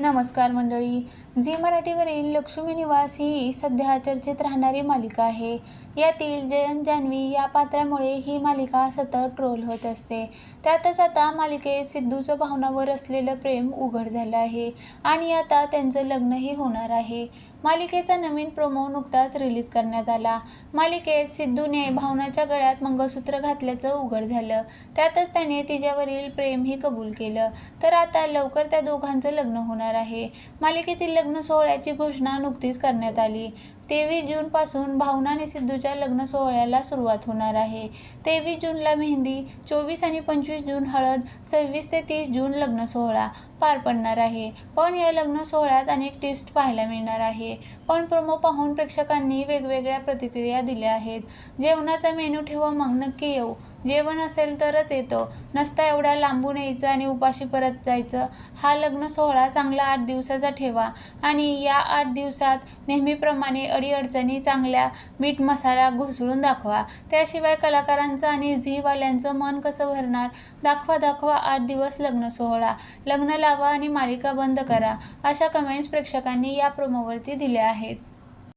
नमस्कार मंडळी. झी मराठीवरील लक्ष्मी निवास ही सध्या चर्चेत राहणारी मालिका आहे. यातील जयंत जान्हवी या पात्रामुळे ही मालिका सतत ट्रोल होत असते. त्यातच आता मालिकेत सिद्धूचं भावनावर असलेलं प्रेम उघड झालं आहे आणि आता त्यांचं लग्नही होणार आहे. मालिकेचा नवीन प्रोमो नुकताच रिलीज करण्यात आला. मालिकेत सिद्धूने भावनाच्या गळ्यात मंगळसूत्र घातल्याचं उघड झालं. त्यातच त्याने तिच्यावरील प्रेमही कबूल केलं. तर आता लवकर त्या दोघांचं लग्न होणार आहे. मालिकेतील लग्न सोहळ्याची घोषणा नुकतीच करण्यात आली. तेवीस जूनपासून भावना आणि सिद्धूच्या लग्न सोहळ्याला सुरुवात होणार आहे. तेवीस जूनला मेहंदी चोवीस आणि पंचवीस जून हळद सव्वीस ते तीस जून लग्न सोहळा पार पडणार आहे. पण या लग्न सोहळ्यात अनेक टेस्ट पाहायला मिळणार आहे. पण प्रोमो पाहून प्रेक्षकांनी वेगवेगळ्या प्रतिक्रिया दिल्या आहेत. जेवणाचा मेनू ठेवा मग नक्की येऊ. जेवण असेल तरच येतो. नसता एवढ्या लांबून यायचं आणि उपाशी परत जायचं. हा लग्न सोहळा चांगला आठ दिवसाचा ठेवा. आणि या आठ दिवसात नेहमीप्रमाणे अडीअडचणी चांगल्या मीठ मसाला घुसळून दाखवा. त्याशिवाय कलाकारांचं आणि झीवाल्यांचं मन कसं भरणार? दाखवा दाखवा आठ दिवस लग्न सोहळा. लग्न लावा आणि मालिका बंद करा. अशा कमेंट्स प्रेक्षकांनी या प्रोमोवरती दिल्या आहेत.